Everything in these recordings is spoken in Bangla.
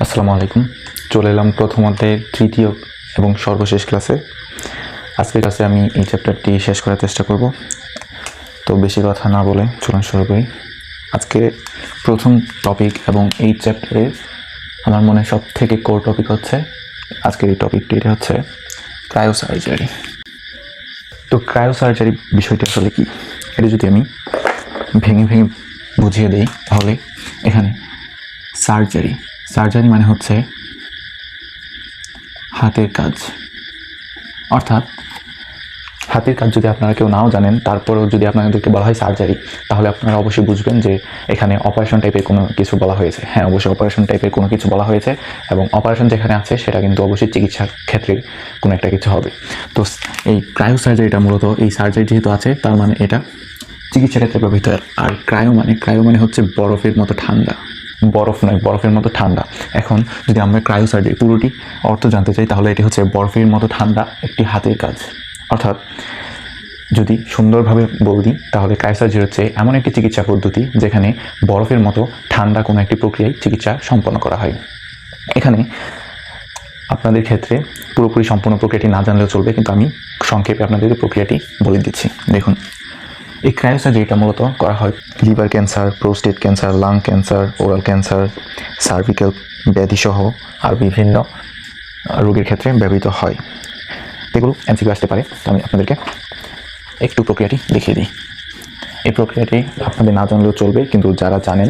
আসসালামু আলাইকুম। চলে এলাম প্রথম অধ্যায়ের তৃতীয় এবং সর্বশেষ ক্লাসে। আজকের ক্লাসে আমি এই চ্যাপ্টারটি শেষ করার চেষ্টা করব। তো বেশি কথা না বলে চলুন শুরু করি। আজকে প্রথম টপিক এবং এই চ্যাপ্টারের আমার মনে সব থেকে কোর টপিক হচ্ছে, আজকের এই টপিকটি এটা হচ্ছে ক্রায়ো সার্জারি তো ক্রায়ো সার্জারি বিষয়টি আসলে কি? এটা যদি আমি ভেঙে ভেঙে বুঝিয়ে দিই, তাহলে এখানে সার্জারি সার্জারি মানে হচ্ছে হাতের কাজ। অর্থাৎ হাতের কাজ যদি আপনারা কেউ নাও জানেন, তারপরেও যদি আপনাদেরকে বলা হয় সার্জারি, তাহলে আপনারা অবশ্যই বুঝবেন যে এখানে অপারেশন টাইপের কোনো কিছু বলা হয়েছে। হ্যাঁ অবশ্যই অপারেশন টাইপের কোনো কিছু বলা হয়েছে এবং অপারেশন যেখানে আছে সেটা কিন্তু অবশ্যই চিকিৎসার ক্ষেত্রে কোনো একটা কিছু হবে। তো এই ক্রায়ো সার্জারিটা মূলত, এই সার্জারি যেহেতু আছে, তার মানে এটা চিকিৎসা ক্ষেত্রে ব্যবহৃত আর ক্রায়ো মানে ক্রায়ো মানে হচ্ছে বরফের মতো ঠান্ডা। বরফ নয়, বরফের মতো ঠান্ডা। এখন যদি আমরা ক্রায়ো সার্জারি পুরোটি অর্থ জানতে চাই, তাহলে এটি হচ্ছে বরফের মতো ঠান্ডা একটি হাতের কাজ। অর্থাৎ যদি সুন্দরভাবে বলি তাহলে ক্রায়ো হচ্ছে এমন একটি চিকিৎসা পদ্ধতি যেখানে বরফের মতো ঠান্ডা কোনো একটি প্রক্রিয়ায় চিকিৎসা সম্পন্ন করা হয়। এখানে আপনাদের ক্ষেত্রে পুরোপুরি সম্পূর্ণ প্রক্রিয়াটি না জানলেও চলবে, কিন্তু আমি সংক্ষেপে আপনাদের প্রক্রিয়াটি বলে দিচ্ছি। দেখুন এই ক্রায়োসার্জারিটা মূলত করা হয় liver cancer, prostate cancer, lung cancer, oral cancer, cervical ব্যাধিসহ আর বিভিন্ন রোগের ক্ষেত্রে ব্যবহৃত হয়। এগুলো এমসিকিউ আসতে পারে আমি আপনাদেরকে একটু প্রক্রিয়াটি দেখিয়ে দিই। এই প্রক্রিয়াটি আপনাদের না জানলেও চলবে, কিন্তু যারা জানেন,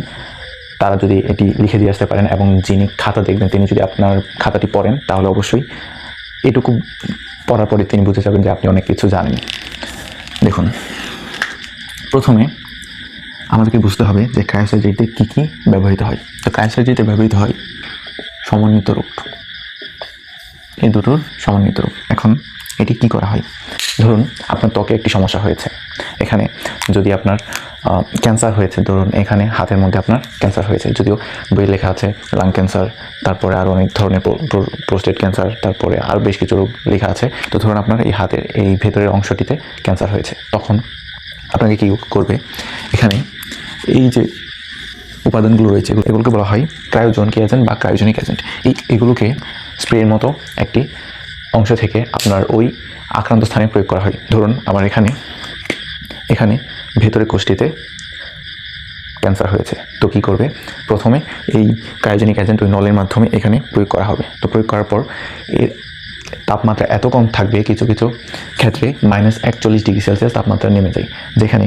তারা যদি এটি লিখে দিয়ে আসতে পারেন এবং যিনি খাতা দেখবেন, তিনি যদি আপনার খাতাটি পড়েন, তাহলে অবশ্যই এটুকু পড়ার পরে তিনি বুঝে যাবেন যে আপনি অনেক কিছু জানেন। দেখুন প্রথমে আমাদেরকে বুঝতে হবে যে ক্রায়োসার্জারিতে কী কী ব্যবহৃত হয়। তো ক্রায়োসার্জারিতে ব্যবহৃত হয় সমন্বিত রূপ এই দুটোর সমন্বিত রূপ এখন এটি কি করা হয়? ধরুন আপনার ত্বকে একটি সমস্যা হয়েছে। এখানে যদি আপনার ক্যান্সার হয়েছে, ধরুন এখানে হাতের মধ্যে আপনার ক্যান্সার হয়েছে। যদিও বই লেখা আছে লাং ক্যান্সার তারপরে আরও অনেক ধরনের প্রোস্টেট ক্যান্সার তারপরে আরও বেশ কিছু রোগ লেখা আছে। তো ধরুন আপনার এই হাতের, এই ভেতরের অংশটিতে ক্যান্সার হয়েছে। তখন আপনাকে কী করবে? এখানে এই যে উপাদানগুলো রয়েছে, এগুলো- এগুলোকে বলা হয় ক্রায়োজনকি এজেন্ট বা ক্রায়োজনিক এজেন্ট এই এগুলোকে স্প্রের মতো একটি অংশ থেকে আপনার ওই আক্রান্ত স্থানে প্রয়োগ করা হয়। ধরুন, আমার এখানে এখানে ভেতরে কোষ্ঠীতে ক্যান্সার হয়েছে। তো কী করবে? প্রথমে এই ক্রায়োজেনিক এজেন্ট ওই নলের মাধ্যমে এখানে প্রয়োগ করা হবে। তো প্রয়োগ করার পর এর তাপমাত্রা এত কম থাকবে কিছু কিছু ক্ষেত্রে মাইনাস একচল্লিশ ডিগ্রি সেলসিয়াস তাপমাত্রা নেমে যায়। যেখানে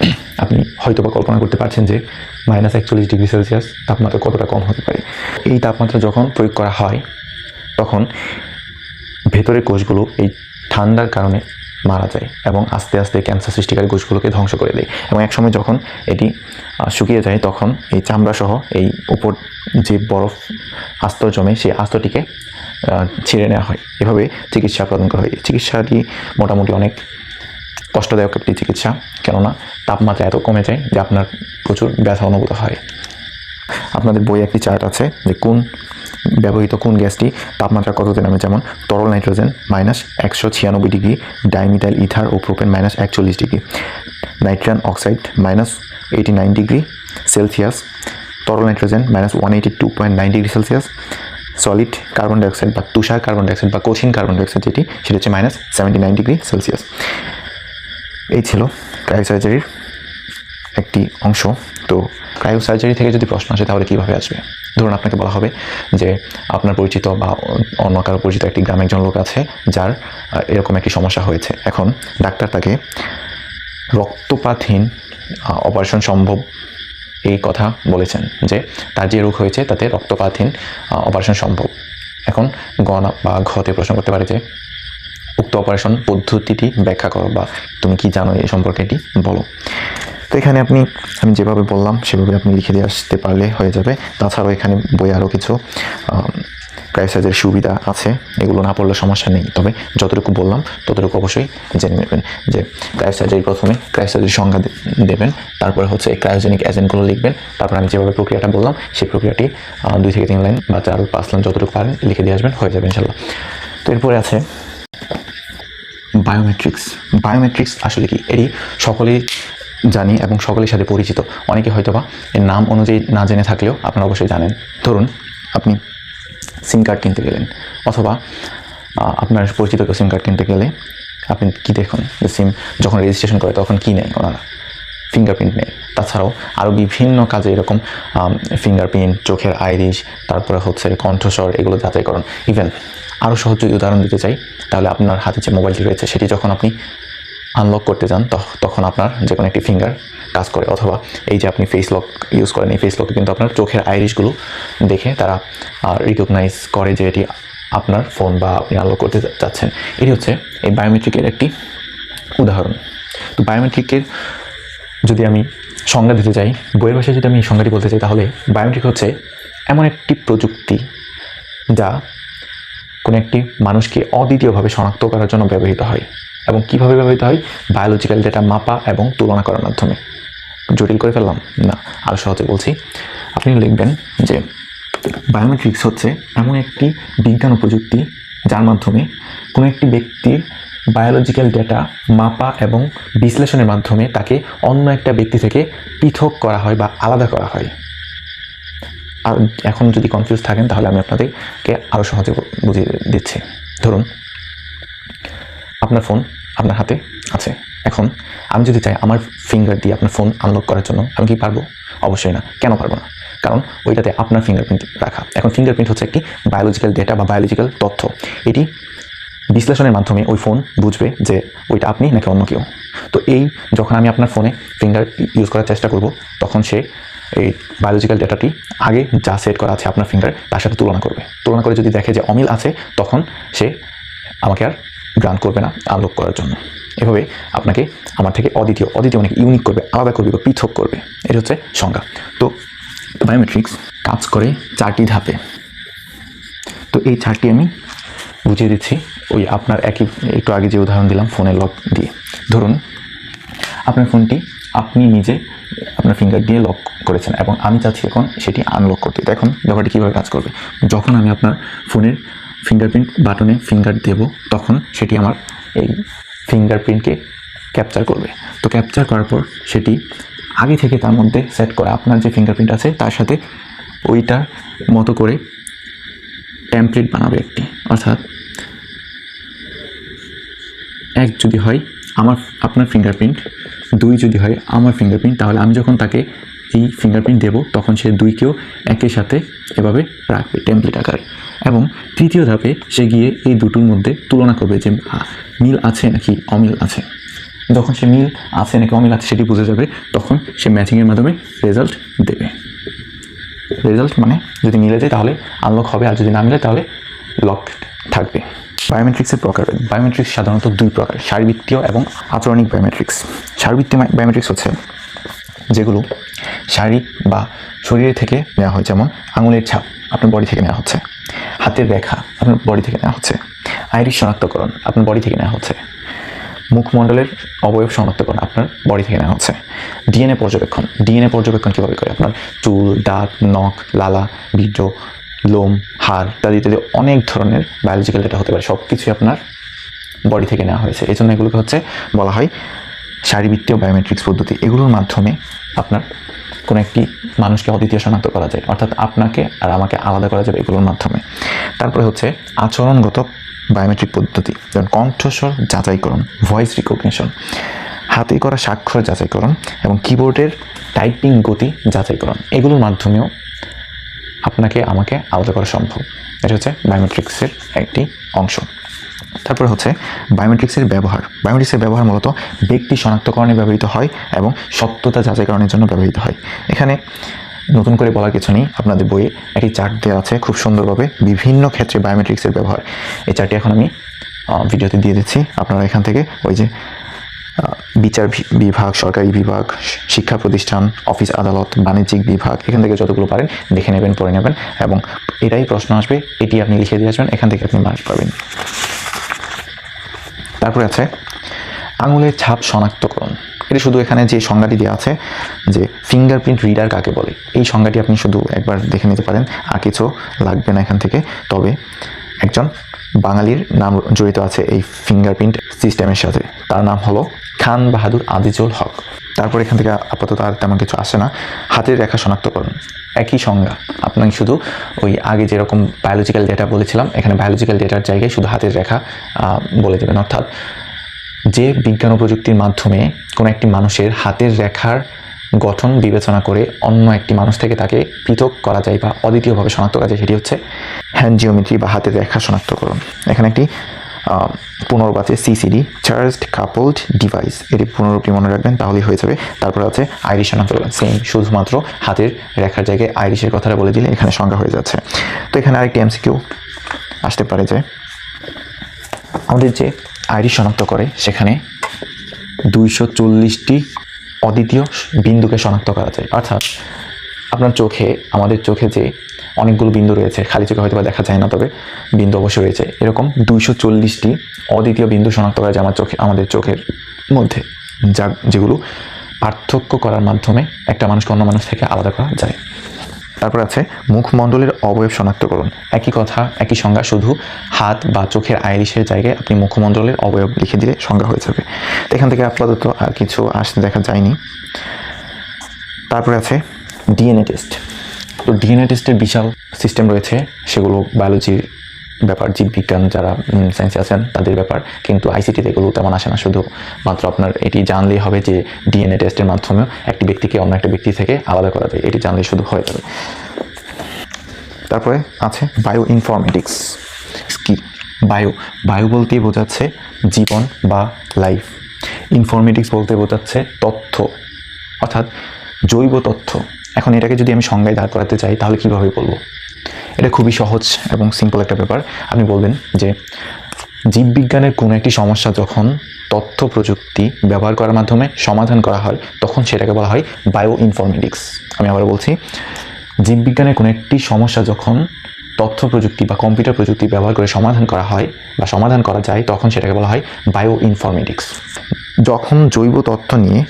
আপনি হয়তো বা কল্পনা করতে পারছেন যে মাইনাস একচল্লিশ ডিগ্রি সেলসিয়াস তাপমাত্রা কতটা কম হতে পারে। এই তাপমাত্রা যখন প্রয়োগ করা হয়, তখন ভেতরের কোষগুলো এই ঠান্ডার কারণে মারা যায় এবং আস্তে আস্তে ক্যান্সার সৃষ্টিকারী কোষগুলোকে ধ্বংস করে দেয় এবং একসময় যখন এটি শুকিয়ে যায়, তখন এই চামড়া সহ এই উপর যে বরফ আস্ত জমে, সেই আস্তটিকে ছিঁড়ে নেওয়া হয়। এভাবে চিকিৎসা প্রদান করা হয়। চিকিৎসাটি মোটামুটি অনেক কষ্টদায়ক একটি চিকিৎসা, কেননা তাপমাত্রা এত কমে যায় যে আপনার প্রচুর ব্যথা অনুভূত হয়। আপনাদের বইয়ে একটি চার্ট আছে যে কোন ব্যবহৃত কোন গ্যাসটি তাপমাত্রা কততে নামে, যেমন তরল নাইট্রোজেন মাইনাস একশো ছিয়ানব্বই ডিগ্রি ডাইমিটাইল ইথার ও প্রোপেন মাইনাস একচল্লিশ degree nitrous oxide minus eighty nine degree celsius, তরল nitrogen minus one eighty two point nine degree celsius solid carbon dioxide বা তুষার কার্বন ডাইঅক্সাইড বা কঠিন কার্বন ডাইঅক্সাইড যেটি, সেটা হচ্ছে minus seventy nine degree celsius এই ছিল ক্রায়োসার্জারির একটি অংশ। তো ক্রায়ো সার্জারি থেকে যদি প্রশ্ন আসে, তাহলে কীভাবে আসবে? ধরুন আপনাকে বলা হবে যে, আপনার পরিচিত বা অন্য কারও পরিচিত একটি গ্রামে একজন লোক আছে, যার এরকম একটি সমস্যা হয়েছে। এখন ডাক্তার তাকে রক্তপাতহীন অপারেশন সম্ভব এই কথা বলেছেন যে তার যে রোগ হয়েছে তাতে রক্তপাতহীন অপারেশন সম্ভব। এখন গ বা ঘতে প্রশ্ন করতে পারে যে উক্ত অপারেশন পদ্ধতিটি ব্যাখ্যা করো বা তুমি কি জানো এই সম্পর্কে এটি বলো। তো এখানে আপনি, আমি যেভাবে বললাম সেভাবে আপনি লিখে দিয়ে আসতে পারলে হয়ে যাবে। তাছাড়াও এখানে বই আরও কিছু ক্রাইসাইজের সুবিধা আছে, এগুলো না পড়লে সমস্যা নেই। তবে যতটুকু বললাম, ততটুকু অবশ্যই জেনে নেবেন যে ক্রায়োসার্জারি প্রথমে ক্রায়োসার্জারির সংজ্ঞা দে- দেবেন, তারপরে হচ্ছে এই ক্রায়োজেনিক এজেন্টগুলো লিখবেন। তারপর আমি যেভাবে প্রক্রিয়াটা বললাম, সেই প্রক্রিয়াটি দুই থেকে তিন লাইন বা চার, পাঁচ লাইন যতটুকু পারেন লিখে দিয়ে আসবেন, হয়ে যাবে ইনশাল্লাহ তো এরপরে আছে বায়োমেট্রিক্স বায়োমেট্রিক্স আসলে কি? এটি সকলেই জানি এবং সকলের সাথে পরিচিত। অনেকে হয়তোবা এর নাম অনুযায়ী না জেনে থাকলেও আপনারা অবশ্যই জানেন। ধরুন, আপনি সিম কার্ড কিনতে গেলেন। অথবা আপনার পরিচিত কেউ সিম কার্ড কিনতে গেলে আপনি কি দেখুন যে সিম যখন রেজিস্ট্রেশন করে তখন কী নেয় ওনারা? ফিঙ্গারপ্রিন্ট নেই তাছাড়াও আরও বিভিন্ন কাজে এরকম ফিঙ্গারপ্রিন্ট চোখের আইরিশ, তারপরে হচ্ছে কণ্ঠস্বর, এগুলো যাচাইকরণ ইভেন আরও সহজ যদি উদাহরণ দিতে চাই, তাহলে আপনার হাতে যে মোবাইলটি রয়েছে, সেটি যখন আপনি আনলক করতে তখ- তখন আপনার যে কোনো একটি ফিঙ্গার কাজ করে, অথবা এই যে আপনি ফেস লক ইউজ করেন, এই ফেস লক কিন্তু আপনার চোখের আইরিশগুলো দেখে তারা রিকগনাইজ করে যে এটি আপনার ফোন বা আপনি আনলক করতে যাচ্ছেন এটি হচ্ছে এই বায়োমেট্রিকের একটি উদাহরণ। তো বায়োমেট্রিকের যদি আমি সংজ্ঞা দিতে চাই, বইয়ের ভাষায় যদি আমি এই সংজ্ঞাটি বলতে চাই, তাহলে বায়োমেট্রিক হচ্ছে এমন একটি প্রযুক্তি যা কোনো একটি মানুষকে অদ্বিতীয়ভাবে শনাক্ত করার জন্য ব্যবহৃত হয়। এবং কীভাবে ব্যবহৃত হয়? বায়োলজিক্যাল ডেটা মাপা এবং তুলনা করার মাধ্যমে। জটিল করে ফেললাম? না আরও সহজে বলছি। আপনি লিখবেন যে বায়োমেট্রিক্স হচ্ছে এমন একটি বিজ্ঞান ও প্রযুক্তি যার মাধ্যমে কোনো একটি ব্যক্তির বায়োলজিক্যাল ডেটা মাপা এবং বিশ্লেষণের মাধ্যমে তাকে অন্য একটা ব্যক্তি থেকে পৃথক করা হয় বা আলাদা করা হয়। আর এখন যদি কনফিউজ থাকেন, তাহলে আমি আপনাদেরকে আরও সহজে বুঝিয়ে দিচ্ছি। ধরুন, আপনার ফোন আপনার হাতে আছে। এখন আমি যদি চাই আমার ফিঙ্গার দিয়ে আপনার ফোন আনলক করার জন্য, আমি কি পারব? অবশ্যই না। কেন পারব না? কারণ ওইটাতে আপনার ফিঙ্গারপ্রিন্ট রাখা। এখন ফিঙ্গারপ্রিন্ট হচ্ছে একটি বায়োলজিক্যাল ডেটা বা বায়োলজিক্যাল তথ্য। এটি বিশ্লেষণের মাধ্যমে ওই ফোন বুঝবে যে ওইটা আপনি নাকি অন্য কেউ। তো এই যখন আমি আপনার ফোনে ফিঙ্গার ইউজ করার চেষ্টা করব, তখন সে এই বায়োলজিক্যাল ডেটাটি আগে যা সেট করা আছে আপনার ফিঙ্গার তার সাথে তুলনা করবে। তুলনা করে যদি দেখে যে অমিল আছে, তখন সে আমাকে আর গ্রান্ট করবে না আনলক করার জন্য। এভাবে আপনাকে আমার থেকে অদ্বিতীয় অদ্বিতীয় অনেক ইউনিক করবে, আলাদা করবে বা পৃথক করবে। এটা হচ্ছে সংজ্ঞা। তো বায়োমেট্রিক্স কাজ করে চারটি ধাপে। তো এই চারটি আমি বুঝিয়ে দিচ্ছি ওই আপনার একই, একটু আগে যে উদাহরণ দিলাম ফোনের লক দিয়ে। ধরুন, আপনার ফোনটি আপনি নিজে আপনার ফিঙ্গার দিয়ে লক করেছেন এবং আমি চাচ্ছি এখন সেটি আনলক করতে। এখন ব্যাপারটি কীভাবে কাজ করবে। যখন আমি আপনার ফোনের ফিঙ্গারপ্রিন্ট বাটনে ফিঙ্গার দেব, তখন সেটি আমার এই ফিঙ্গারপ্রিন্টকে ক্যাপচার করবে। তো ক্যাপচার করার পর সেটি আগে থেকে তার মধ্যে সেট করা আপনার যে ফিঙ্গারপ্রিন্ট আছে, তার সাথে ওইটার মতো করে টেমপ্লেট বানাবে একটি। অর্থাৎ এক যদি হয় আমার, আপনার ফিঙ্গারপ্রিন্ট দুই যদি হয় আমার ফিঙ্গারপ্রিন্ট তাহলে আমি যখন তাকে এই ফিঙ্গারপ্রিন্ট দেব, তখন সে দুইকেও একই সাথে এভাবে রাখবে টেমপ্লেট আকারে। এবং তৃতীয় ধাপে সে গিয়ে এই দুটোর মধ্যে তুলনা করবে যে মিল আছে নাকি অমিল আছে। যখন সে মিল আছে নাকি অমিল আছে সেটি বুঝে যাবে, তখন সে ম্যাচিংয়ের মাধ্যমে রেজাল্ট দেবে। রেজাল্ট মানে যদি মিলে যায় তাহলে আনলক হবে, আর যদি না মিলে তাহলে লক থাকবে। বায়োমেট্রিক্সের প্রকার। বায়োমেট্রিক্স সাধারণত দুই প্রকার শারীরবৃত্তীয় এবং আচরণিক বায়োমেট্রিক্স শারীরবৃত্তীয় বায়োমেট্রিক্স হচ্ছে যেগুলো শারীরিক বা শরীরে থেকে নেওয়া হয়, যেমন আঙুলের ছাপ আপনার বডি থেকে নেওয়া হচ্ছে। হাতের রেখা আপনার বডি থেকে নেওয়া হচ্ছে। আইরিশ শনাক্তকরণ আপনার বডি থেকে নেওয়া হচ্ছে। মুখমণ্ডলের অবয়ব শনাক্তকরণ আপনার বডি থেকে নেওয়া হচ্ছে। ডিএনএ পর্যবেক্ষণ। ডিএনএ পর্যবেক্ষণ কীভাবে করে? আপনার চুল, দাঁত, নখ, লালা, বীর্য, লোম, হাড় ইত্যাদি ইত্যাদি অনেক ধরনের বায়োলজিক্যাল ডেটা হতে পারে। সব কিছুই আপনার বডি থেকে নেওয়া হয়েছে। এই জন্য এগুলোকে হচ্ছে বলা হয় শারীরবৃত্তীয় বায়োমেট্রিক্স পদ্ধতি। এগুলোর মাধ্যমে আপনার কোনো একটি মানুষকে অদ্বিতীয় শনাক্ত করা যায়। অর্থাৎ আপনাকে আর আমাকে আলাদা করা যাবে এগুলোর মাধ্যমে। তারপরে হচ্ছে আচরণগত বায়োমেট্রিক পদ্ধতি, যেমন কণ্ঠস্বর যাচাইকরণ ভয়েস রিকগনিশন হাতে করা স্বাক্ষর যাচাইকরণ এবং কিবোর্ডের টাইপিং গতি যাচাইকরণ। এগুলোর মাধ্যমেও আপনাকে, আমাকে আলাদা করা সম্ভব। এটা হচ্ছে বায়োমেট্রিক্সের একটি অংশ। তারপরে হচ্ছে বায়োমেট্রিক্সের ব্যবহার। বায়োমেট্রিক্সের ব্যবহার মূলত ব্যক্তি শনাক্তকরণে ব্যবহৃত হয় এবং সত্যতা যাচাইকরণের জন্য ব্যবহৃত হয়। এখানে নতুন করে বলার কিছু নেই। আপনাদের বইয়ে একটি চার্ট দেওয়া আছে খুব সুন্দরভাবে বিভিন্ন ক্ষেত্রে বায়োমেট্রিক্সের ব্যবহার। এই চার্টটি এখন আমি ভিডিওতে দিয়ে দিচ্ছি। আপনারা এখান থেকে ওই যে বিচার বিভাগ, সরকারি বিভাগ শিক্ষা প্রতিষ্ঠান, অফিস আদালত, বাণিজ্যিক বিভাগ, এখান থেকে যতগুলো পারেন দেখে নেবেন, পড়ে নেবেন এবং এটাই প্রশ্ন আসবে, এটি আপনি লিখে দিয়ে আসবেন, এখান থেকে আপনি মার্ক পাবেন। তারপরে আছে, আঙুলের ছাপ শনাক্তকরণ এটা শুধু এখানে যে সংজ্ঞাটি দেওয়া আছে যে ফিঙ্গারপ্রিন্ট রিডার কাকে বলে, এই সংজ্ঞাটি আপনি শুধু একবার দেখে নিতে পারেন, আর কিছু লাগবে না এখান থেকে। তবে একজন বাঙালির নাম জড়িত আছে এই ফিঙ্গারপ্রিন্ট সিস্টেমের সাথে। তার নাম হলো খান বাহাদুর আজিজুল হক। তারপর এখান থেকে আপাতত আর তেমন কিছু আসে না। হাতের রেখা শনাক্তকরণ একই সংজ্ঞা। আপনাকে শুধু ওই আগে যেরকম বায়োলজিক্যাল ডেটা বলেছিলাম, এখানে বায়োলজিক্যাল ডেটার জায়গায় শুধু হাতের রেখা বলে দেবেন। অর্থাৎ যে বিজ্ঞান ও প্রযুক্তির মাধ্যমে কোনো একটি মানুষের হাতের রেখার গঠন বিবেচনা করে অন্য একটি মানুষ থেকে তাকে পৃথক করা যায় বা অদ্বিতীয়ভাবে শনাক্ত করা যায়, সেটি হচ্ছে হ্যান্ড জিওমেট্রি বা হাতের রেখা শনাক্তকরণ এখানে একটি পুনরূপ সিসিডি চার্জড কাপলড ডিভাইস এটি পুনরূপটি মনে রাখবেন, তাহলেই হয়ে যাবে। তারপরে আছে আইরিশ শনাক্তকরণ সেম শুধুমাত্র হাতের রেখার জায়গায় আইরিশের কথাটা বলে দিলে এখানে সংজ্ঞা হয়ে যাচ্ছে। তো এখানে আরেকটি এমসিকিউ আসতে পারে যে, আমাদের যে আইরিশ শনাক্ত করে, সেখানে দুইশো চল্লিশটি অদ্বিতীয় বিন্দুকে শনাক্ত করা যায়। অর্থাৎ আপনার চোখে, আমাদের চোখে যে অনেকগুলো বিন্দু রয়েছে, খালি চোখে হয়তো দেখা যায় না, তবে বিন্দু অবশ্যই রয়েছে। এরকম দুইশো চল্লিশটি অদ্বিতীয় বিন্দু শনাক্ত করা যায় আমার চোখে, আমাদের চোখের মধ্যে, যা যেগুলো পার্থক্য করার মাধ্যমে একটা মানুষকে অন্য মানুষ থেকে আলাদা করা যায়। তারপর আছে, মুখমণ্ডলের অবয়ব শনাক্তকরণ একই কথা, একই সংজ্ঞা, শুধু হাত বা চোখের আইরিশের জায়গায় আপনি মুখমণ্ডলের অবয়ব লিখে দিলে সংজ্ঞা হয়ে যাবে। এখান থেকে আপাতত আর কিছু আসতে দেখা যায়নি। তারপরে আছে ডিএনএ টেস্ট তো ডিএনএ টেস্টের বিশাল সিস্টেম রয়েছে, সেগুলো বায়োলজির ব্যাপার জীববিজ্ঞান যারা সায়েন্সে আছেন, তাদের ব্যাপার। কিন্তু আইসিটিতে এগুলো তেমন আসে না, শুধু মাত্র আপনার এটি জানলেই হবে যে ডিএনএ টেস্টের মাধ্যমেও একটি ব্যক্তিকে অন্য একটা ব্যক্তি থেকে আলাদা করা যায়। এটি জানলেই শুধু হয়ে যাবে। তারপরে আছে বায়ো ইনফরমেটিক্স কি? বায়ো বায়ো বলতেই বোঝাচ্ছে জীবন বা লাইফ ইনফরমেটিক্স বলতে বোঝাচ্ছে তথ্য, অর্থাৎ জৈব তথ্য। এখন এটাকে যদি আমি সংজ্ঞায় দাঁড় করাতে চাই, তাহলে কীভাবে বলব? এটা খুবই সহজ এবং সিম্পল একটা ব্যাপার। আপনি বলবেন যে, জীববিজ্ঞানের কোনো একটি সমস্যা যখন তথ্য প্রযুক্তি ব্যবহার করার মাধ্যমে সমাধান করা হয়, তখন সেটাকে বলা হয় বায়ো ইনফরমেটিক্স আমি আবার বলছি, জীববিজ্ঞানের কোনো একটি সমস্যা যখন তথ্য প্রযুক্তি বা কম্পিউটার প্রযুক্তি ব্যবহার করে সমাধান করা হয় বা সমাধান করা যায়, তখন সেটাকে বলা হয় বায়ো ইনফরমেটিক্স যখন জৈব তথ্য নিয়ে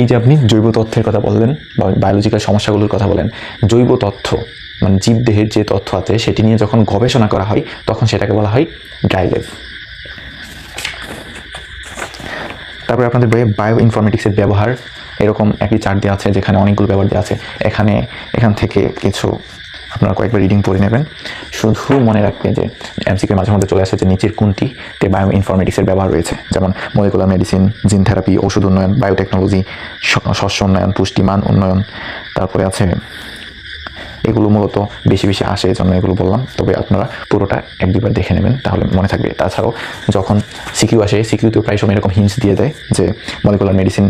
এই যে আপনি জৈব তথ্যের কথা বললেন বা বায়োলজিক্যাল সমস্যাগুলোর কথা বলেন, জৈব তথ্য মানে জীবদেহের যে তথ্য আছে, সেটি নিয়ে যখন গবেষণা করা হয়, তখন সেটাকে বলা হয় ড্রাইলেভ তারপরে আপনাদের বইয়ে বায়ো ইনফরমেটিক্সের ব্যবহার, এরকম একটি চার্ট দেওয়া আছে যেখানে অনেকগুলো ব্যবহার দেওয়া আছে। এখানে, এখান থেকে কিছু আপনারা কয়েকবার রিডিং পড়ে নেবেন। শুধু মনে রাখবেন যে এমসিকে মাঝে মধ্যে চলে আসে যে, নিচের কোনটিতে বায়ো ইনফরমেটিক্সের ব্যবহার রয়েছে। যেমন মলিকুলার মেডিসিন জিন থেরাপি ওষুধ উন্নয়ন বায়োটেকনোলজি শস্য উন্নয়ন, পুষ্টিমান উন্নয়ন। তারপরে আছে এগুলো মূলত বেশি বেশি আসে জন্য এগুলো বললাম। তবে আপনারা পুরোটা এক দুবার দেখে নেবেন, তাহলে মনে থাকবে। তাছাড়াও যখন সিকিউ আসে সিকিউতেও প্রায় সময় এরকম হিন্টস দিয়ে দেয় যে মলিকুলার মেডিসিন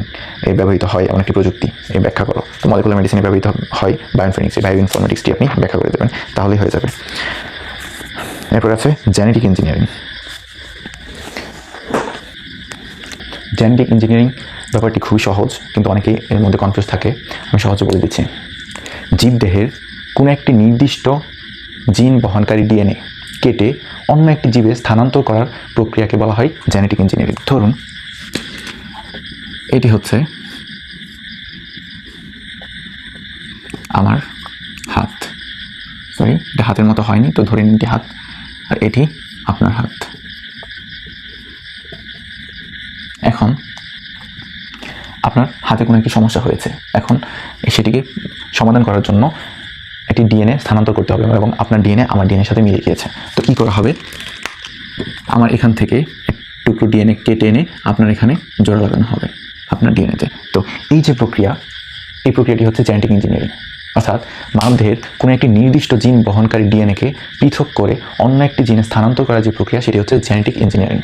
এ ব্যবহৃত হয় এমন একটি প্রযুক্তি এই ব্যাখ্যা করো। তো মলিকুলার মেডিসিনে ব্যবহৃত হয় বায়োফিনিক্স এই বায়ো ইনফরমেটিক্সটি আপনি ব্যাখ্যা করে দেবেন, তাহলেই হয়ে যাবে। এরপর আছে জেনেটিক ইঞ্জিনিয়ারিং জেনেটিক ইঞ্জিনিয়ারিং ব্যাপারটি খুবই সহজ, কিন্তু অনেকেই এর মধ্যে কনফিউজ থাকে। আমি সহজে বলে দিচ্ছি। জীবদেহের কোনো একটি নির্দিষ্ট জিন বহনকারী ডিএনএ কেটে অন্য একটি জীবে স্থানান্তর করার প্রক্রিয়াকে বলা হয় জেনেটিক ইঞ্জিনিয়ারিং ধরুন, এটি হচ্ছে আমার হাত। সরি এটা হাতের মতো হয়নি, তো ধরে নিন হাত, আর এটি আপনার হাত। এখন, আপনার হাতে কোনো একটি সমস্যা হয়েছে। এখন সেটিকে সমাধান করার জন্য একটি ডিএনএ স্থানান্তর করতে হবে এবং আপনার ডিএনএ আমার ডিএনএর সাথে মিলে গিয়েছে। তো কী করা হবে? আমার এখান থেকে টুকরো ডিএনএ কেটে এনে আপনার এখানে জোড়া লাগানো হবে আপনার ডিএনএতে তো। এই যে প্রক্রিয়া, এই প্রক্রিয়াটি হচ্ছে জেনেটিক ইঞ্জিনিয়ারিং অর্থাৎ মানবদেহের কোনো একটি নির্দিষ্ট জিন বহনকারী ডিএনএকে পৃথক করে অন্য একটি জিনে স্থানান্তর করার যে প্রক্রিয়া, সেটি হচ্ছে জেনেটিক ইঞ্জিনিয়ারিং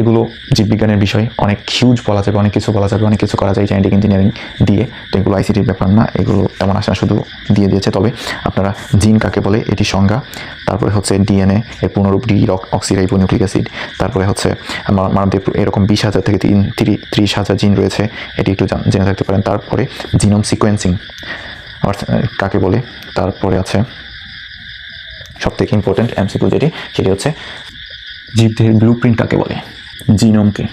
এগুলো জীববিজ্ঞানের বিষয়, অনেক হিউজ বলা যাবে, অনেক কিছু বলা যাবে, অনেক কিছু করা যায় জেনেটিক ইঞ্জিনিয়ারিং দিয়ে, তো এগুলো আইসিটির ব্যাপার না, এগুলো তেমন আসা শুধু দিয়ে দিয়েছে। তবে আপনারা জিন কাকে বলে, এটি সংজ্ঞা, তারপরে হচ্ছে ডিএনএ এর পুনরূপ ডি অক্সিরাইবো নিউক্লিক অ্যাসিড তারপরে হচ্ছে আমার মানবদেহ এরকম বিশ হাজার থেকে তিন ত্রিশ হাজার জিন রয়েছে, এটি একটু জেনে থাকতে পারেন। তারপরে জিনোম সিকোয়েন্সিং কাকে বলে, তারপরে আছে সব থেকে ইম্পর্টেন্ট এমসিকিউ যেটি, সেটি হচ্ছে জীবদেহের ব্লু প্রিন্ট কাকে বলে। জিনোমকে।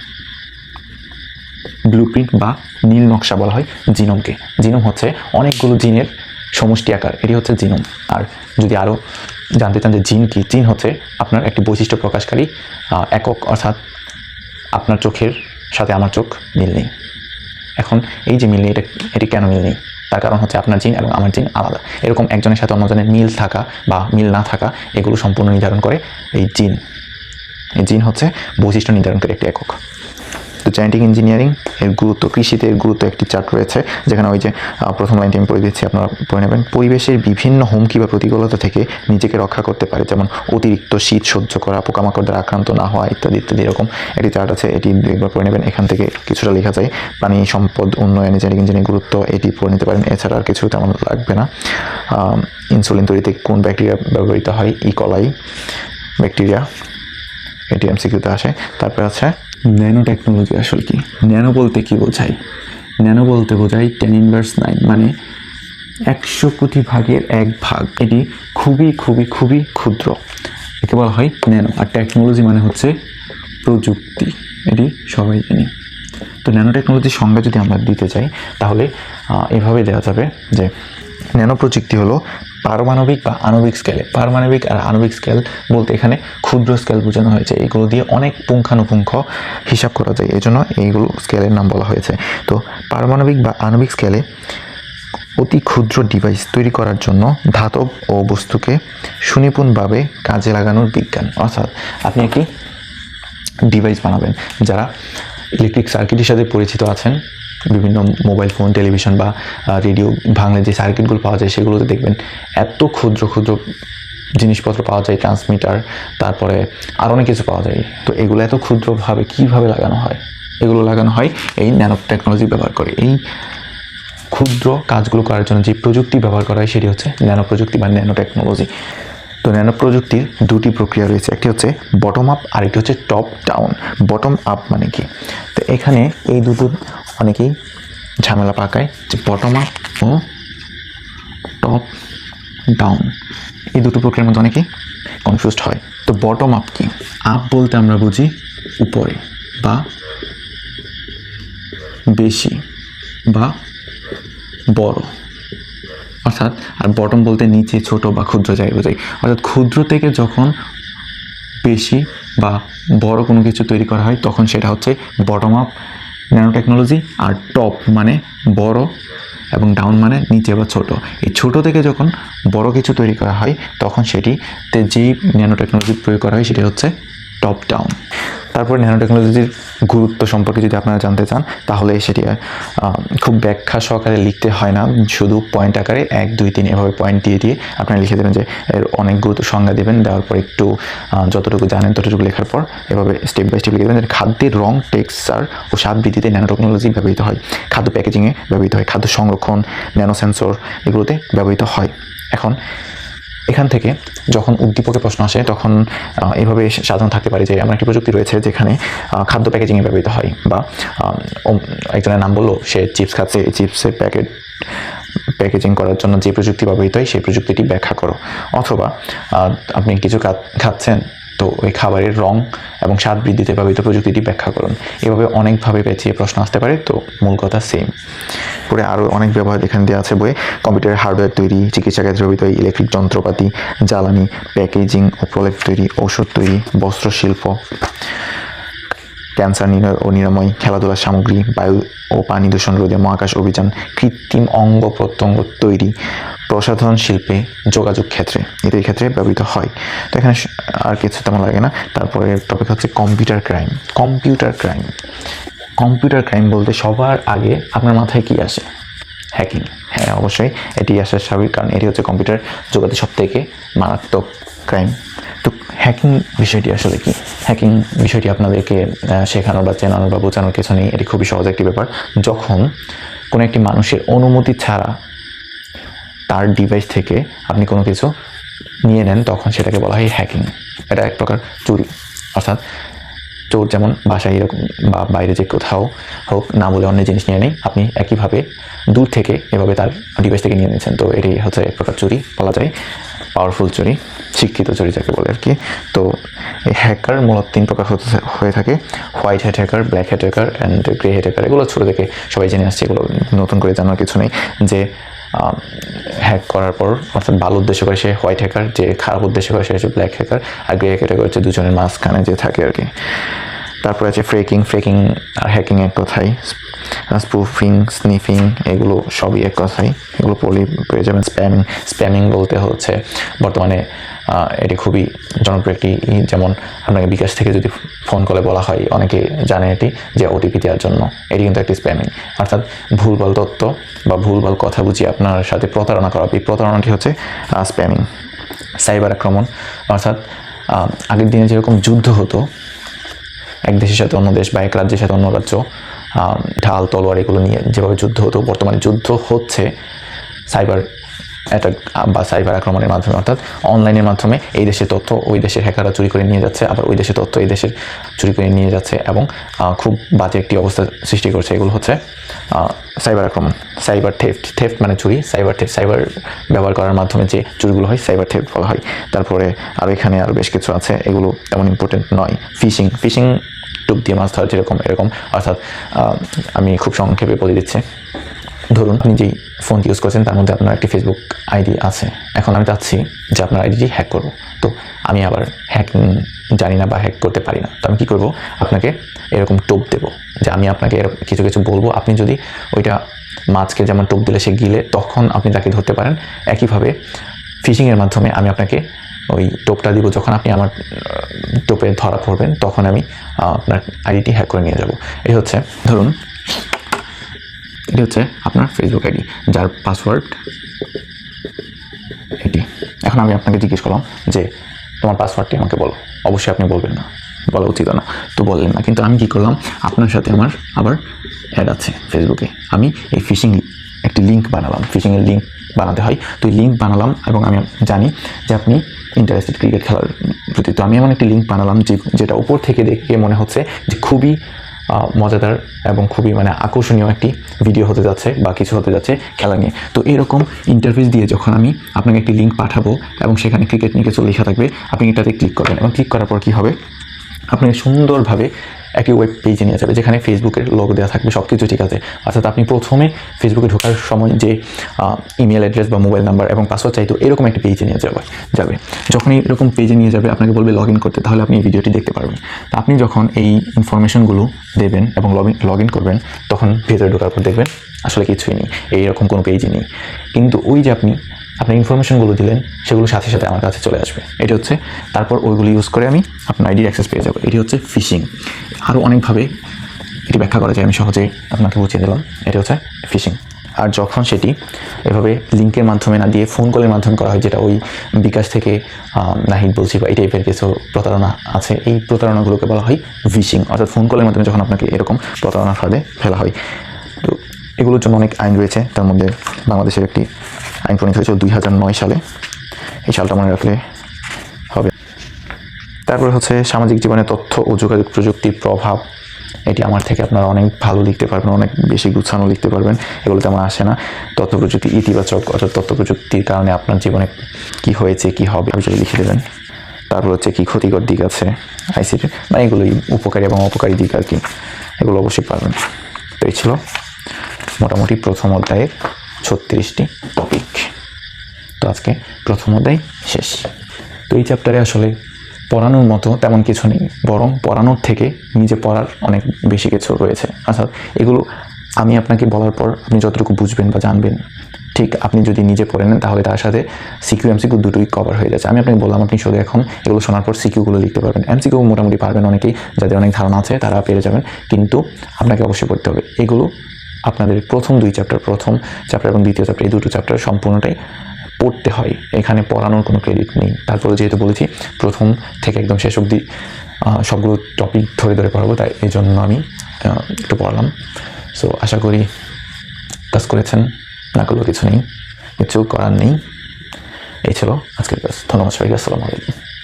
ব্লুপ্রিন্ট বা নীল নকশা বলা হয় জিনোমকে। জিনোম হচ্ছে অনেকগুলো জিনের সমষ্টি আকার। এটি হচ্ছে জিনোম। আর যদি আরও জানতে চান যে জিন কি, জিন হচ্ছে আপনার একটি বৈশিষ্ট্য প্রকাশকারী একক, অর্থাৎ আপনার চোখের সাথে আমার চোখ মিল নেই। এখন এই যে মিল নেই, এটা এটি কেন মিল নেই? তার কারণ হচ্ছে আপনার জিন এবং আমার জিন আলাদা। এরকম একজনের সাথে অন্যজনের মিল থাকা বা মিল না থাকা, এগুলো সম্পূর্ণ নির্ধারণ করে এই জিন। জিন হচ্ছে বৈশিষ্ট্য নির্ধারণকারী একটি একক। তো জেনেটিক ইঞ্জিনিয়ারিং এর গুরুত্ব, কৃষিতে এর গুরুত্ব একটি চার্ট রয়েছে, যেখানে ওই যে প্রথম লাইনটি আমি পড়ে দিচ্ছি, আপনারা পড়ে নেবেন। পরিবেশের বিভিন্ন হুমকি বা প্রতিকূলতা থেকে নিজেকে রক্ষা করতে পারে, যেমন অতিরিক্ত শীত সহ্য করা, পোকামাকড় দ্বারা আক্রান্ত না হওয়া, ইত্যাদি ইত্যাদি, এরকম একটি চার্ট আছে, এটি দুইবার পড়ে নেবেন। এখান থেকে কিছুটা লেখা যায়, প্রাণী সম্পদ উন্নয়নে জেনেটিক ইঞ্জিনিয়ারিং গুরুত্ব, এটি পড়ে নিতে পারেন। এছাড়া আর কিছু তেমন লাগবে না। ইনসুলিন তৈরিতে কোন ব্যাকটেরিয়া ব্যবহৃত হয়? ইকলাই ব্যাকটেরিয়া এটি এমসিকিউতে আসে। তারপরে আছে ন্যানো টেকনোলজি আসলে কি? ন্যানো বলতে কি বোঝায়? ন্যানো বলতে বোঝায় টেন ইনভার্স নাইন মানে একশো কোটি ভাগের এক ভাগ। এটি খুবই খুবই খুবই ক্ষুদ্র। একে বলা হয় ন্যানো আর টেকনোলজি মানে হচ্ছে প্রযুক্তি। এটি সবাই জানি। তো ন্যানো টেকনোলজির সংজ্ঞা যদি আমরা দিতে চাই, তাহলে এভাবে দেওয়া যাবে যে ন্যানো প্রযুক্তি হলো পারমাণবিক বা আণবিক স্কেলে পারমাণবিক আর আণবিক স্কেল বলতে এখানে ক্ষুদ্র স্কেল বোঝানো হয়েছে। এইগুলো দিয়ে অনেক পুঙ্খানুপুঙ্খ হিসাব করা যায়। এই জন্য এইগুলো স্কেলের নাম বলা হয়েছে। তো পারমাণবিক বা আণবিক স্কেলে অতি ক্ষুদ্র ডিভাইস তৈরি করার জন্য ধাতব ও বস্তুকে সুনিপুণভাবে কাজে লাগানোর বিজ্ঞান। অর্থাৎ আপনি একটি ডিভাইস বানাবেন। যারা ইলেকট্রিক সার্কিটের সাথে পরিচিত আছেন বিভিন্ন মোবাইল ফোন, টেলিভিশন বা রেডিও ভাঙলে যে সার্কিটগুলো পাওয়া যায় সেগুলোতে দেখবেন এত ক্ষুদ্র ক্ষুদ্র জিনিসপত্র পাওয়া যায় ট্রান্সমিটার তারপরে আরও অনেক কিছু পাওয়া যায়। তো এগুলো এত ক্ষুদ্রভাবে কীভাবে লাগানো হয়? এগুলো লাগানো হয় এই ন্যানো টেকনোলজি ব্যবহার করে। এই ক্ষুদ্র কাজগুলো করার জন্য যে প্রযুক্তি ব্যবহার করা হয় সেটি হচ্ছে ন্যানো প্রযুক্তি বা ন্যানো টেকনোলজি তো ন্যানো প্রযুক্তির দুটি প্রক্রিয়া রয়েছে। একটি হচ্ছে বটম আপ আর একটি হচ্ছে টপ ডাউন বটম আপ মানে কি? তো এখানে এই দুটো অনেকেই ঝামেলা পাকায় যে বটম আপ ও টপ ডাউন এই দুটো প্রক্রিয়ার মধ্যে অনেকেই কনফিউজড হয়। তো বটম আপ কি? আপ বলতে আমরা বুঝি উপরে বা বেশি বা বড়। অর্থাৎ, আর বটম বলতে নিচে, ছোট বা ক্ষুদ্র জায়গা বোঝাই। অর্থাৎ ক্ষুদ্র থেকে যখন বেশি বা বড় কোনো কিছু তৈরি করা হয়, তখন সেটা হচ্ছে বটম আপ ন্যানো টেকনোলজি আর টপ মানে বড় এবং ডাউন মানে নিচে বা ছোট। এই ছোট থেকে যখন বড় কিছু তৈরি করা হয়, তখন সেটিতে যেই ন্যানো টেকনোলজি প্রয়োগ করা হয়, সেটি হচ্ছে টপ ডাউন তারপর ন্যানো টেকনোলজির গুরুত্ব সম্পর্কে যদি আপনারা জানতে চান, তাহলে সেটি খুব ব্যাখ্যা সহকারে লিখতে হয় না। শুধু পয়েন্ট আকারে এক, দুই, তিন এভাবে পয়েন্ট দিয়ে দিয়ে আপনারা লিখে দেবেন যে এর অনেক গুরুত্ব সংজ্ঞা দেবেন। দেওয়ার পর একটু যতটুকু জানেন ততটুকু লেখার পর এভাবে স্টেপ বাই স্টেপ লিখে দেবেন। খাদ্যের রং টেক্সচার ও স্বাদ বৃদ্ধিতে ন্যানো টেকনোলজি ব্যবহৃত হয়। খাদ্য প্যাকেজিংয়ে ব্যবহৃত হয়। খাদ্য সংরক্ষণ ন্যানো সেন্সর এগুলোতে ব্যবহৃত হয়। এখন এখান থেকে যখন উদ্দীপকে প্রশ্ন আসে, তখন এভাবে সাধারণ থাকতে পারে যে, এমন একটি প্রযুক্তি রয়েছে যেখানে খাদ্য প্যাকেজিংয়ে ব্যবহৃত হয় বা একজনের নাম বলল, সে চিপস খাচ্ছে, এই চিপসের প্যাকেট, প্যাকেজিং করার জন্য যে প্রযুক্তি ব্যবহৃত হয়, সেই প্রযুক্তিটি ব্যাখ্যা করো। অথবা আপনি কিছু খাচ্ছেন তো ওই খাবারের রং এবং স্বাদ বৃদ্ধিতে ব্যবহৃত প্রযুক্তিটি ব্যাখ্যা করুন। এভাবে অনেকভাবে পেঁচিয়ে প্রশ্ন আসতে পারে, তো মূল কথা সেম পরে আরও অনেক ব্যবহার এখানে দেওয়া আছে বইয়ে। কম্পিউটারের হার্ডওয়্যার তৈরি, চিকিৎসা ক্ষেত্রে ব্যবহৃত ইলেকট্রিক যন্ত্রপাতি, জ্বালানি প্যাকেজিং ও প্রলেপ তৈরি ওষুধ তৈরি, বস্ত্রশিল্প। ক্যান্সার ও নিরাময়, খেলাধুলার সামগ্রী, বায়ু ও পানি দূষণ রোধে মহাকাশ অভিযান, কৃত্রিম অঙ্গ প্রত্যঙ্গ তৈরি, প্রসাধন শিল্পে যোগাযোগ ক্ষেত্রে, এদের ক্ষেত্রে ব্যবহৃত হয়। তো এখানে আর কিছু তেমন লাগে না। তারপরে টপিক হচ্ছে computer crime computer crime computer crime বলতে সবার আগে আপনার মাথায় কি আসে? হ্যাকিং হ্যাঁ অবশ্যই এটি আসার স্বাভাবিক কারণ এটি হচ্ছে কম্পিউটার জগতে সব থেকে মারাত্মক ক্রাইম তো হ্যাকিং বিষয়টি আসলে কি? হ্যাকিং বিষয়টি আপনাদেরকে আহ, শেখানোর বা চেনানোর বা বোঝানোর কিছু নেই এটি খুবই সহজ একটি ব্যাপার। যখন কোনো একটি মানুষের অনুমতি ছাড়া তার ডিভাইস থেকে আপনি কোনো কিছু নিয়ে নেন তখন সেটাকে বলা হয় হ্যাকিং এটা এক প্রকার চুরি। অর্থাৎ চোর যেমন বাসায় এরকম বা বাইরে যে কোথাও হোক, না বলে অন্য জিনিস নিয়ে নেই, আপনি একইভাবে দূর থেকে এভাবে তার ডিভাইস থেকে নিয়ে নিয়েছেন। তো এটি হচ্ছে এক প্রকার চুরি বলা যায় পাওয়ারফুল চুরি, শিক্ষিত চুরি যাকে বলে আর কি। তো এই হ্যাকার মূলত তিন প্রকার হতে হয়ে থাকে white head hacker black head hacker and grey head hacker এগুলো ছোটো থেকে সবাই জেনে আসছে, এগুলো নতুন করে জানার কিছু নেই। যে হ্যাক করার পর, অর্থাৎ ভালো উদ্দেশ্য করে সে হোয়াইট হ্যাকার যে খারাপ উদ্দেশ্য করে সে হচ্ছে ব্ল্যাক হ্যাকার আর গ্রে হ্যাকার হচ্ছে দুজনের মাঝখানে যে থাকে আর কি। তারপরে আছে ফ্রেকিং ফ্রেকিং আর হ্যাকিং এক কথাই। স্পুফিং, স্নিফিং, এগুলো সবই এক কথাই। এগুলো পড়লে পেয়ে যাবেন স্প্যামিং স্প্যামিং বলতে হচ্ছে। বর্তমানে এটি খুবই জনপ্রিয় একটি যেমন আপনাকে বিকাশ থেকে যদি ফোন কলে বলা হয়, অনেকে জানে এটি, যে ওটিপি দেওয়ার জন্য। এটি কিন্তু একটি স্প্যামিং। অর্থাৎ ভুলভাল তথ্য বা ভুলভাল কথা বুঝিয়ে আপনার সাথে প্রতারণা করা। এই প্রতারণাটি হচ্ছে স্প্যামিং। সাইবার আক্রমণ। অর্থাৎ আগের দিনে যেরকম যুদ্ধ হতো এক দেশের সাথে অন্য দেশ বা এক রাজ্যের সাথে অন্য রাজ্য ঢাল, তলোয়ার এগুলো নিয়ে যেভাবে যুদ্ধ হতো, বর্তমানে যুদ্ধ হচ্ছে, সাইবার অ্যাটাক বা সাইবার আক্রমণের মাধ্যমে, অর্থাৎ অনলাইনের মাধ্যমে এই দেশের তথ্য ওই দেশের হ্যাকাররা চুরি করে নিয়ে যাচ্ছে, আবার ওই দেশের তথ্য এই দেশের চুরি করে নিয়ে যাচ্ছে এবং খুব বাজে একটি অবস্থা সৃষ্টি করছে। এগুলো হচ্ছে সাইবার আক্রমণ সাইবার থেফট থেফট মানে চুরি সাইবার থেফট সাইবার ব্যবহার করার মাধ্যমে যে চুরিগুলো হয় সাইবার থেফট বলা হয়। তারপরে আর এখানে আরও বেশ কিছু আছে, এগুলো তেমন ইম্পর্টেন্ট নয়। ফিশিং ফিশিং টুপ দিয়ে মাছ ধরা যেরকম, এরকম। অর্থাৎ আমি খুব সংক্ষেপে বলে দিচ্ছি। ধরুন, আপনি যেই ফোনটি ইউজ করছেন, তার মধ্যে আপনার একটি ফেসবুক আইডি আছে। এখন আমি চাচ্ছি যে আপনার আইডিটি হ্যাক করব। তো আমি আবার হ্যাক জানি না বা হ্যাক করতে পারি না। তো আমি কী করব? আপনাকে এরকম টোপ দেবো যে আমি আপনাকে এরকম কিছু কিছু বলব। আপনি যদি ওইটা মাছকে যেমন টোপ দিলে সে গিলে, তখন আপনি তাকে ধরতে পারেন, একইভাবে ফিশিংয়ের মাধ্যমে আমি আপনাকে ওই টোপটা দিব। যখন আপনি আমার টোপে ধরা পড়বেন, তখন আমি আপনার আইডিটি হ্যাক করে নিয়ে যাব। এই হচ্ছে, ধরুন এটি হচ্ছে আপনার ফেসবুক আইডি যার পাসওয়ার্ড এটি। এখন আমি আপনাকে জিজ্ঞেস করলাম যে, তোমার পাসওয়ার্ডটি আমাকে বলো। অবশ্যই আপনি বলবেন না, বলা উচিত না। তো বললেন না, কিন্তু আমি কি করলাম, আপনার সাথে আমার আবার অ্যাড আছে ফেসবুকে আমি এই ফিশিং একটি লিঙ্ক বানালাম ফিশিংয়ের লিঙ্ক বানাতে হয়। তো এই লিঙ্ক বানালাম এবং আমি জানি যে আপনি ইন্টারেস্টেড ক্রিকেট খেলার প্রতি। তো আমি এমন একটি লিঙ্ক বানালাম যে, যেটা উপর থেকে দেখে মনে হচ্ছে যে খুবই মজাদার এবং খুবই মানে আকর্ষণীয় একটি ভিডিও হতে যাচ্ছে বা কিছু হতে যাচ্ছে খেলা নিয়ে। তো এরকম ইন্টারফেস দিয়ে যখন আমি আপনাকে একটি লিঙ্ক পাঠাবো এবং সেখানে ক্রিকেট নিয়ে কিছু লেখা থাকবে, আপনি এটাতে ক্লিক করবেন এবং ক্লিক করার পর কী হবে? আপনাকে সুন্দরভাবে একটি ওয়েব পেজে নিয়ে যাবে, যেখানে ফেসবুকের লোক দেওয়া থাকবে সব কিছু ঠিক আছে। অর্থাৎ আপনি প্রথমে ফেসবুকে ঢোকার সময় যে ইমেল অ্যাড্রেস বা মোবাইল নাম্বার এবং পাসওয়ার্ড চাইতো এরকম একটা পেজে নিয়ে যাবে যাবে। যখনই এরকম পেজে নিয়ে যাবে, আপনাকে বলবে লগ ইন করতে, তাহলে আপনি এই ভিডিওটি দেখতে পারবেন। তা আপনি যখন এই ইনফরমেশনগুলো দেবেন এবং লগ ইন লগ ইন করবেন, তখন ভেতরে ঢোকার পর দেখবেন আসলে কিছুই নেই, এইরকম কোনো পেজই নেই। কিন্তু ওই যে আপনি আপনার ইনফরমেশনগুলো দিলেন, সেগুলো সাথে সাথে আমার কাছে চলে আসবে। এটি হচ্ছে, তারপর ওইগুলো ইউজ করে আমি আপনার আইডির অ্যাক্সেস পেয়ে যাব। এটি হচ্ছে ফিশিং আরও অনেকভাবে এটি ব্যাখ্যা করা যায়, আমি সহজেই আপনাকে বুঝিয়ে দিলাম। এটি হচ্ছে ফিশিং আর যখন সেটি এভাবে লিঙ্কের মাধ্যমে না দিয়ে ফোন কলের মাধ্যমে করা হয়, যেটা ওই বিকাশ থেকে নাহিদ বলছি বা এই টাইপের কিছু প্রতারণা আছে, এই প্রতারণাগুলোকে বলা হয় ভিশিং অর্থাৎ ফোন কলের মাধ্যমে যখন আপনাকে এরকম প্রতারণার ফাঁদে ফেলা হয়। তো এগুলোর জন্য অনেক আইন রয়েছে, তার মধ্যে বাংলাদেশের একটি আইন প্রণীত হয়েছিল দুই হাজার নয় সালে। এই সালটা মনে রাখলে তারপর হচ্ছে সামাজিক জীবনে তথ্য ও যোগাযোগ প্রযুক্তির প্রভাব। এটি আমার থেকে আপনারা অনেক ভালো লিখতে পারবেন, অনেক বেশি গুছানো লিখতে পারবেন, এগুলো তেমন আসে না। তথ্য প্রযুক্তি ইতিবাচক অর্থাৎ তথ্য প্রযুক্তির কারণে আপনার জীবনে কি হয়েছে, কি হবে আপনি যদি লিখে দেবেন। তারপর হচ্ছে কি ক্ষতিকর দিক আছে আইসিটির মানে এগুলোই উপকারী এবং অপকারী দিক আর কি, এগুলো অবশ্যই পারবেন তো এই ছিল মোটামুটি প্রথম অধ্যায়ের ছত্রিশটি টপিক তো আজকে প্রথম অধ্যায় শেষ। তো এই চ্যাপ্টারে আসলে পড়ানোর মতো তেমন কিছু নেই, বরং পড়ানোর থেকে নিজে পড়ার অনেক বেশি কিছু রয়েছে। অর্থাৎ এগুলো আমি আপনাকে বলার পর আপনি যতটুকু বুঝবেন বা জানবেন, ঠিক আপনি যদি নিজে পড়ে নেন, তাহলে তার সাথে সিকিউ এমসিকিউ দুটোই কভার হয়ে যাচ্ছে। আমি আপনাকে বললাম, আপনি শুধু এখন এগুলো শোনার পর সিকিউগুলো লিখতে পারবেন। এমসিকিউ মোটামুটি পারবেন অনেকেই, যাদের অনেক ধারণা আছে, তারা পেরে যাবেন। কিন্তু আপনাকে অবশ্যই পড়তে হবে। এগুলো আপনাদের প্রথম দুই চ্যাপ্টার প্রথম চ্যাপ্টার এবং দ্বিতীয় চ্যাপ্টার এই দুটো চ্যাপ্টার সম্পূর্ণটাই পড়তে হয়। এখানে পড়ানোর কোনো ক্রেডিট নেই। তারপরে যেহেতু বলেছি, প্রথম থেকে একদম শেষ অবধি সবগুলো টপিক ধরে ধরে পড়াবো, তাই এই জন্য আমি একটু পড়লাম। সো আশা করি কাজ করেছেন, না করলেও কিছু নেই, কিছু করার নেই। এই ছিল আজকের ক্লাস ধন্যবাদ সবাইকে, আসসালামু আলাইকুম।